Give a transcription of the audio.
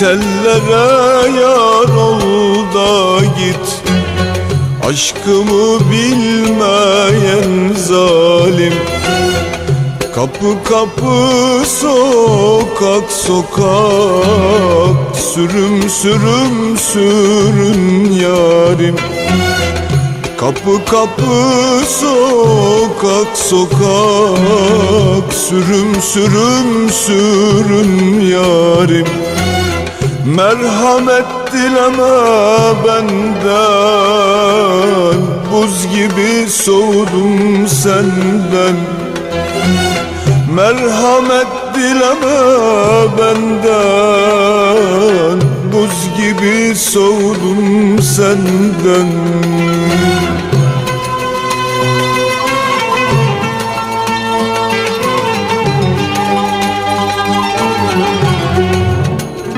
tellere yar ol da git. Aşkımı bilmeyen zalim. Kapı kapı sokak sokak. Sürüm sürüm sürün yarim. Kapı kapı sokak sokak. Sürüm sürüm sürün Merhamet dileme benden Buz gibi soğudum senden. Merhamet dileme benden Buz gibi soğudum senden